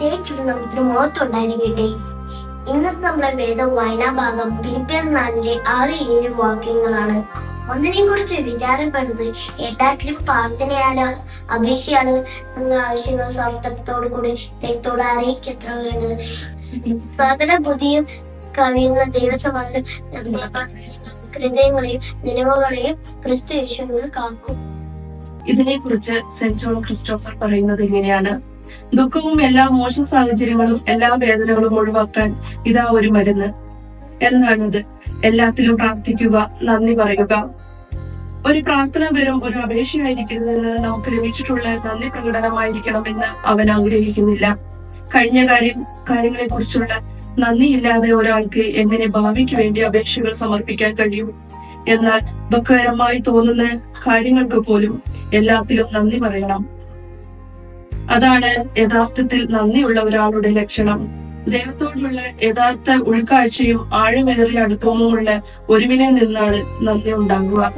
പ്രത്യേകിച്ചൊരു നമുക്ക് മുഖത്തുണ്ടായിരിക്കട്ടെ ഇന്നത്തെ നമ്മുടെ വേദ വായനാ ഭാഗം ഫിലിപ്പിയൻ നാലിന്റെ ആറ് ഏഴ് വാക്യങ്ങളാണ്. ഒന്നിനെ കുറിച്ച് വിചാരപ്പെടുന്നത് ഏതാക്കിലും പ്രാർത്ഥനയാല അപേക്ഷയാണ് എന്ന ആവശ്യങ്ങൾ സ്വാർത്ഥത്തോടു കൂടി ദൈവത്തോട് അറിയിക്കത്ര വേണ്ടത് സകല ബുദ്ധിയും കവിയുന്ന ദൈവസമാനം ഹൃദയങ്ങളെയും നിലവുകളെയും ക്രിസ്തു യേശുവിൽ കാക്കും. ഇതിനെ കുറിച്ച് സെന്റ് ജോൺ ക്രിസ്റ്റോഫർ പറയുന്നത് ഇങ്ങനെയാണ്. ദുഃഖവും എല്ലാ മോശ സാഹചര്യങ്ങളും എല്ലാ വേദനകളും ഒഴിവാക്കാൻ ഇതാ ഒരു മരുന്ന്. എന്നാണത്. എല്ലാത്തിലും പ്രാർത്ഥിക്കുക നന്ദി പറയുക. ഒരു പ്രാർത്ഥന വെറും ഒരു അപേക്ഷയായിരിക്കരുതെന്ന് നമുക്ക് ലഭിച്ചിട്ടുള്ള നന്ദി പ്രകടനമായിരിക്കണമെന്ന് അവൻ ആഗ്രഹിക്കുന്നില്ല. കഴിഞ്ഞ കാര്യം കാര്യങ്ങളെ കുറിച്ചുള്ള നന്ദിയില്ലാതെ ഒരാൾക്ക് എങ്ങനെ ഭാവിക്ക് വേണ്ടി അപേക്ഷകൾ സമർപ്പിക്കാൻ കഴിയും? എന്നാൽ ദുഃഖകരമായി തോന്നുന്ന കാര്യങ്ങൾക്ക് പോലും എല്ലാത്തിലും നന്ദി പറയണം. അതാണ് യഥാർത്ഥത്തിൽ നന്ദിയുള്ള ഒരാളുടെ ലക്ഷണം. ദൈവത്തോടുള്ള യഥാർത്ഥ ഉൾക്കാഴ്ചയും ആഴമേറിയ അടുപ്പവുമുള്ള ഒരുവിനെ നിന്നാണ് നന്ദി ഉണ്ടാകുക.